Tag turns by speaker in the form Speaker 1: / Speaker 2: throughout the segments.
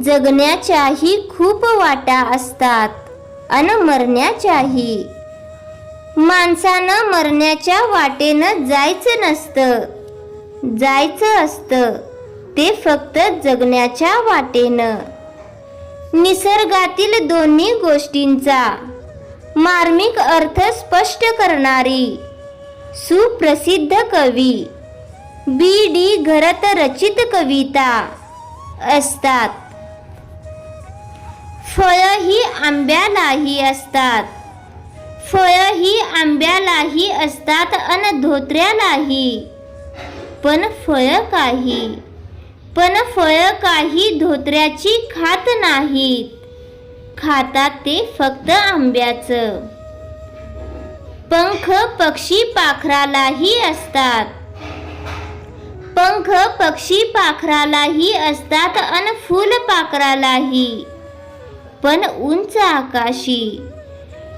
Speaker 1: जगण्याच्याही खूप वाटा असतात अन मरण्याच्याही. माणसानं मरण्याच्या वाटेनं जायचं नसतं. जायचं असतं. ते फक्त जगण्याच्या वाटेनं. निसर्गातील दोन्ही गोष्टींचा मार्मिक अर्थ स्पष्ट करणारी सुप्रसिद्ध कवी बी डी घरत रचित कविता असतात. फळंही आंब्यालाही असतात. फळंही आंब्यालाही असतात अन धोत्र्यालाही. पण फळं काही? पण फळं काही धोत्र्याची खात नाहीत. खातात ते फक्त आंब्याचं. पंख पक्षी पाखरालाही असतात. पंख पक्षी पाखरालाही असतात अन फूल पाखरालाही. पण उंच आकाशी.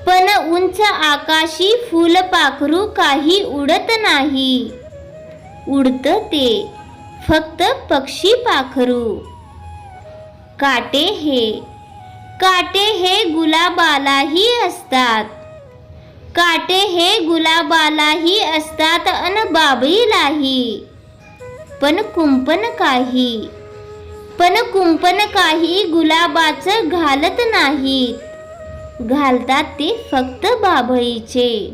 Speaker 1: पण उंच आकाशी फुलपाखरू काही उडत नाही. उडत ते. फक्त पक्षी पाखरू. काटे हे. काटे हे गुलाबालाही असतात. काटे हे गुलाबालाही असतात अन बाबळीलाही पण कुंपण काही. कुंपण काही गुलाबाचं घालत नाहीत. घालतात ते फक्त बाभळीचे.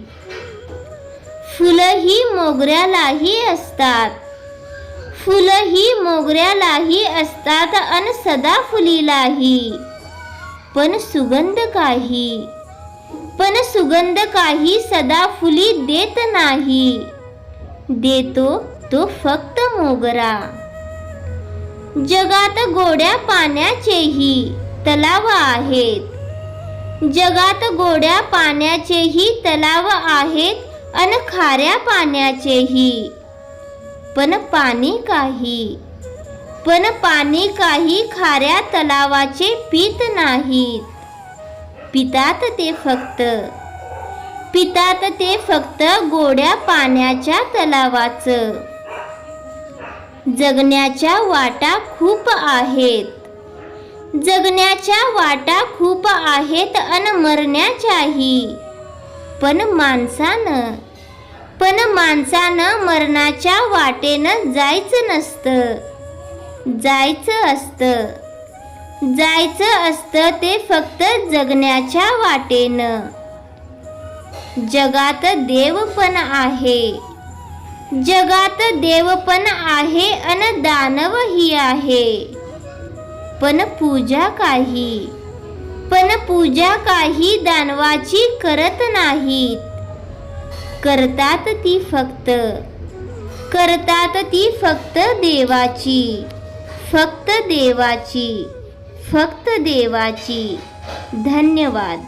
Speaker 1: फुलं ही मोगऱ्यालाही असतात. फुलं ही मोगऱ्यालाही असतात अन सदाफुलीलाही पण सुगंध काही. पण सुगंध काही सदाफुली देत नाही. देतो तो फक्त मोगरा. जगात गोड्या पाण्याचेही तलाव आहेत. जगात गोड्या पाण्याचेही तलाव आहेत अन खाऱ्या पाण्याचेही. पण पाणी काही. पण पाणी काही खाऱ्या तलावाचे पित नाहीत. पितात ते फक्त. पितात ते फक्त गोड्या पाण्याच्या तलावाचं. जगण्याच्या वाटा खूप आहेत. जगण्याच्या वाटा खूप आहेत अन मरण्याच्याही. पण माणसानं पण माणसानं मरणाच्या वाटेनं जायचं नसतं. जायचं असतं. जायचं असतं ते फक्त जगण्याच्या वाटेनं. जगात देव पण आहे. जगात देव पण आहे अन दानवही आहे. पण पूजा काही पण पूजा काही दानवाची करत नाहीत. करतात ती फक्त करतात ती फक्त देवाची फक्त देवाची फक्त देवाची. धन्यवाद.